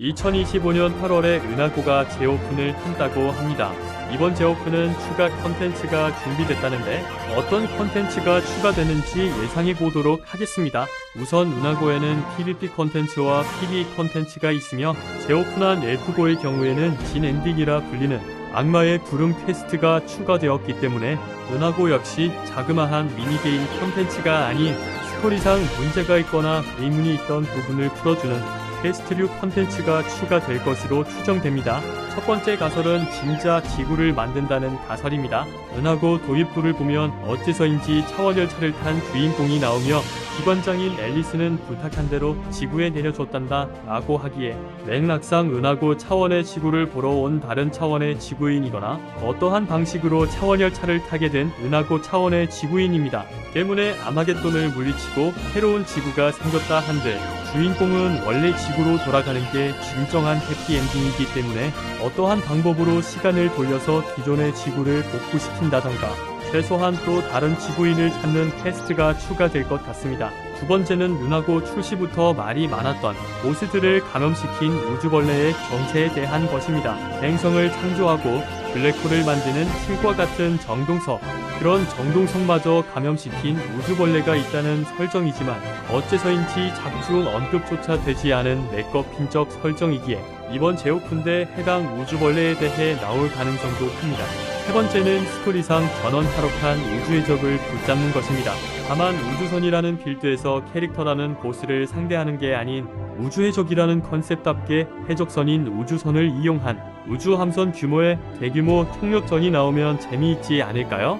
2025년 8월에 은하고가 재오픈을 한다고 합니다. 이번 재오픈은 추가 컨텐츠가 준비됐다는데 어떤 컨텐츠가 추가되는지 예상해 보도록 하겠습니다. 우선 은하고에는 PVP 컨텐츠와 PVE 컨텐츠가 있으며 재오픈한 엘프고의 경우에는 진 엔딩이라 불리는 악마의 부름 퀘스트가 추가되었기 때문에 은하고 역시 자그마한 미니게임 컨텐츠가 아닌 스토리상 문제가 있거나 의문이 있던 부분을 풀어주는 퀘스트류 컨텐츠가 추가될 것으로 추정됩니다. 첫 번째 가설은 진짜 지구를 만든다는 가설입니다. 은하고 도입부를 보면 어째서인지 차원열차를 탄 주인공이 나오며 기관장인 앨리스는 부탁한 대로 지구에 내려줬단다 라고 하기에 맥락상 은하고 차원의 지구를 보러 온 다른 차원의 지구인이거나 어떠한 방식으로 차원 열차를 타게 된 은하고 차원의 지구인입니다. 때문에 아마겟돈을 물리치고 새로운 지구가 생겼다 한들 주인공은 원래 지구로 돌아가는 게 진정한 해피엔딩이기 때문에 어떠한 방법으로 시간을 돌려서 기존의 지구를 복구시킨다던가 최소한 또 다른 지구인을 찾는 퀘스트가 추가될 것 같습니다. 두 번째는 은하고 출시부터 말이 많았던 보스들을 감염시킨 우주벌레의 정체에 대한 것입니다. 행성을 창조하고 블랙홀을 만드는 힘과 같은 정동석 그런 정동석마저 감염시킨 우주벌레가 있다는 설정이지만 어째서인지 작중 언급조차 되지 않은 메커핀적 설정이기에 이번 제오픈 때 해당 우주벌레에 대해 나올 가능성도 큽니다. 세 번째는 스토리상 전원 탈옥한 우주의 적을 붙잡는 것입니다. 다만 우주선이라는 빌드에서 캐릭터라는 보스를 상대하는 게 아닌 우주의 적이라는 컨셉답게 해적선인 우주선을 이용한 우주 함선 규모의 대규모 총력전이 나오면 재미있지 않을까요?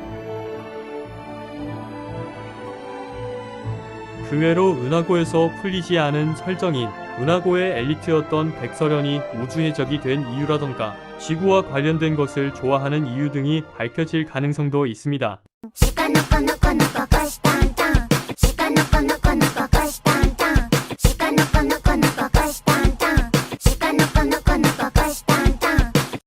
그 외로 은하고에서 풀리지 않은 설정인 은하고의 엘리트였던 백설현이 우주의 적이 된 이유라던가 지구와 관련된 것을 좋아하는 이유 등이 밝혀질 가능성도 있습니다.